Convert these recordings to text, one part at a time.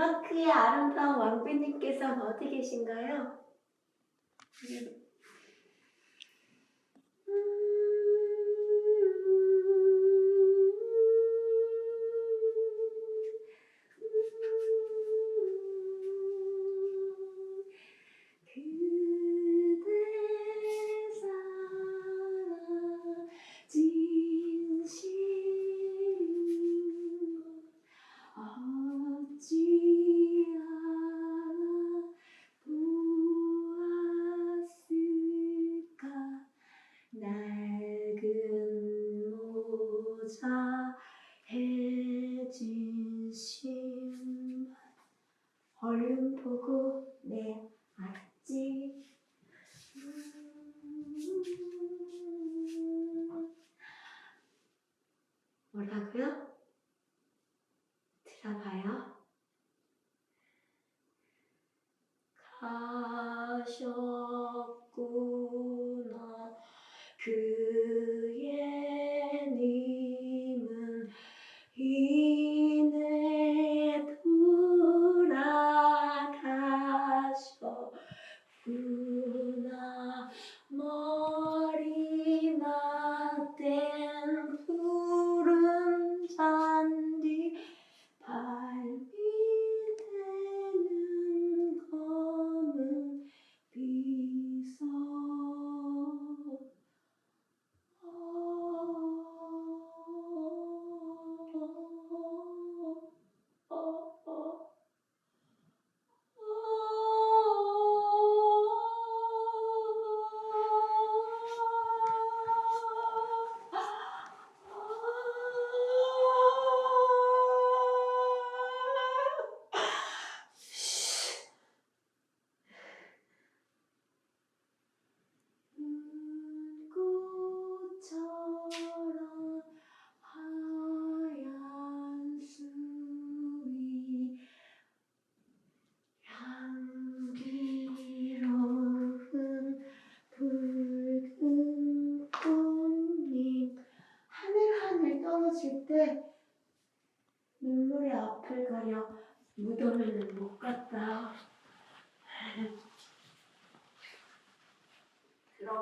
덴마크의 아름다운 왕비님께서 어디 계신가요?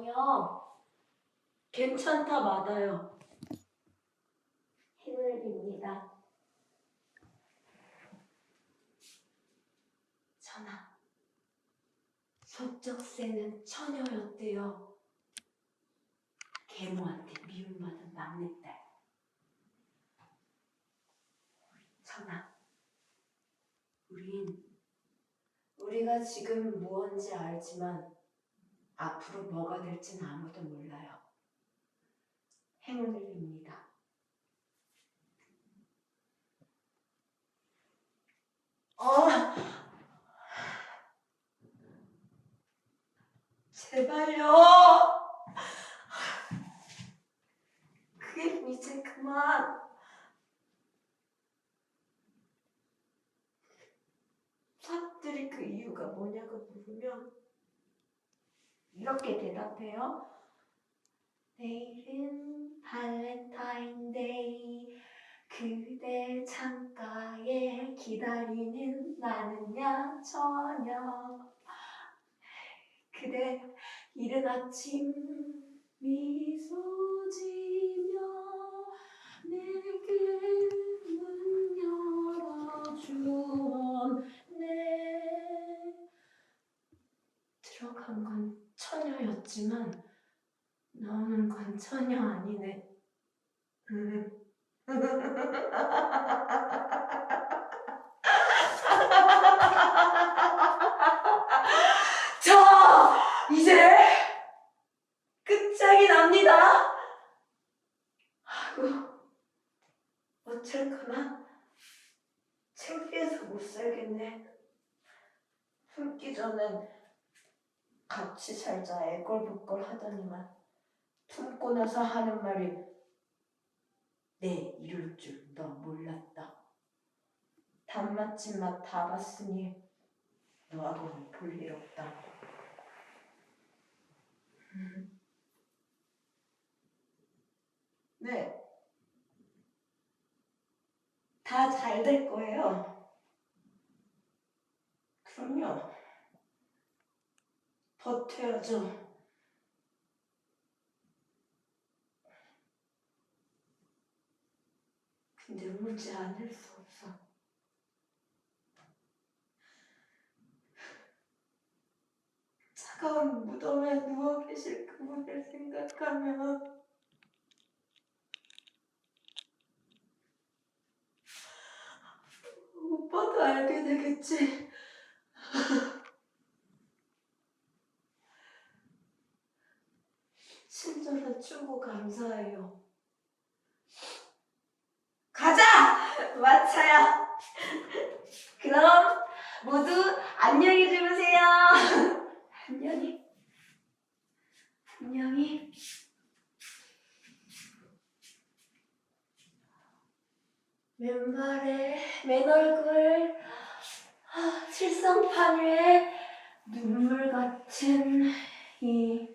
그럼요. 괜찮다 맞아요. 힘을 빕니다. 전하, 서적새는 처녀였대요. 계모한테 미움받은 막내딸. 전하, 우린 우리가 지금 무언지 알지만 앞으로 뭐가 될진 아무도 몰라요. 행운을 빕니다. 어, 제발요. 그게 이제 그만. 사람들이 그 이유가 뭐냐고 물으면 이렇게 대답해요. 내일은 발렌타인데이 그대 창가에 기다리는 나는야 처녀 그대 이른 아침 나오는 건 처녀 아니네. 자, 이제 끝장이 납니다. 아이고, 어쩔까나 창피해서 못 살겠네. 숨기 전엔 같이 살자 애걸복걸 하더니만 품고 나서 하는 말이 내 이럴 줄 너 몰랐다. 단맛진 맛 다 봤으니 너하고는 볼 일 없다. 음. 네. 다 잘 될 거예요. 버텨야죠. 근데 울지 않을 수 없어. 차가운 무덤에 누워 계실 그분을 생각하면 오빠도 알게 되겠지. 친절한 충고 감사해요. 가자! 마차야! 그럼 모두 안녕히 주무세요. 안녕히. 안녕히. 맨발에 맨 얼굴 아, 칠성판 위에 눈물 같은 이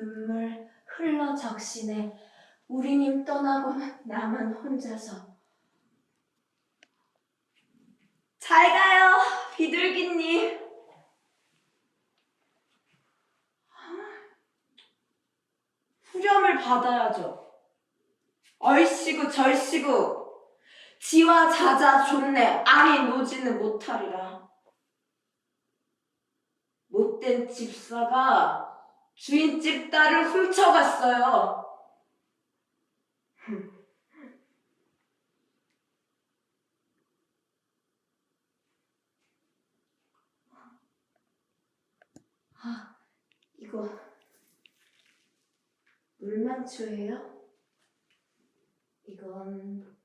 눈물 흘러 적시네. 우리님 떠나고 나만 혼자서. 잘 가요 비둘기님. 후렴을 받아야죠. 얼씨구 절씨구. 지와 자자 좋네. 아니 노지는 못하리라. 못된 집사가 주인집 딸을 훔쳐갔어요 아 이거 물만추예요? 이건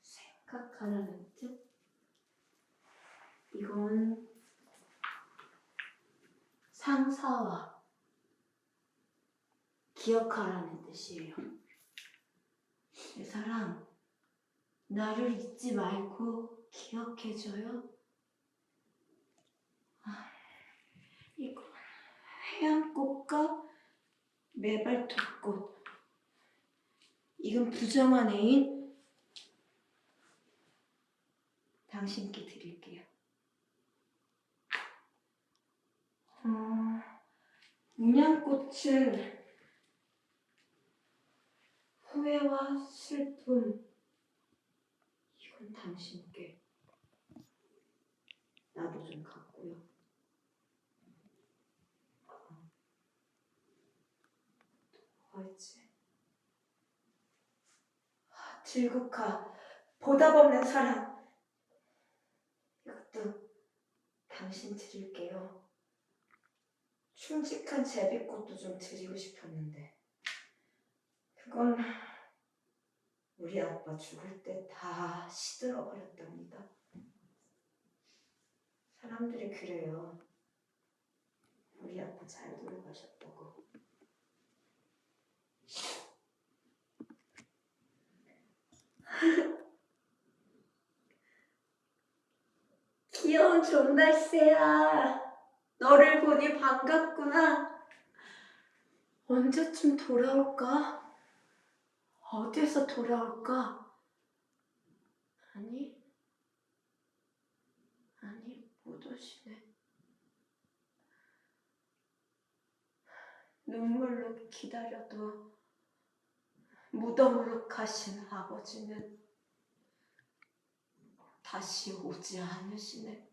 생각하라는 뜻? 이건 상사와 기억하라는 뜻이에요. 내 사랑, 나를 잊지 말고 기억해줘요. 아, 이거 해안꽃과 매발톱꽃. 이건 부정한 애인 당신께 드릴게요. 어, 문양꽃은 후회와 슬픔. 이건 당신께. 나도 좀 갖고요. 뭐였지? 아, 들국화, 보답 없는 사랑. 이것도 당신 드릴게요. 충직한 제비꽃도 좀 드리고 싶었는데 그건 우리 아빠 죽을 때 다 시들어 버렸답니다. 사람들이 그래요. 우리 아빠 잘 돌아가셨다고. 귀여운 존달새야. 너를 보니 반갑구나. 언제쯤 돌아올까? 어디에서 돌아올까? 아니, 아니, 못 오시네. 눈물로 기다려도 무덤으로 가신 아버지는 다시 오지 않으시네.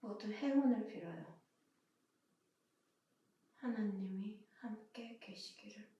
모두 행운을 빌어요. 하나님이 함께 계시기를.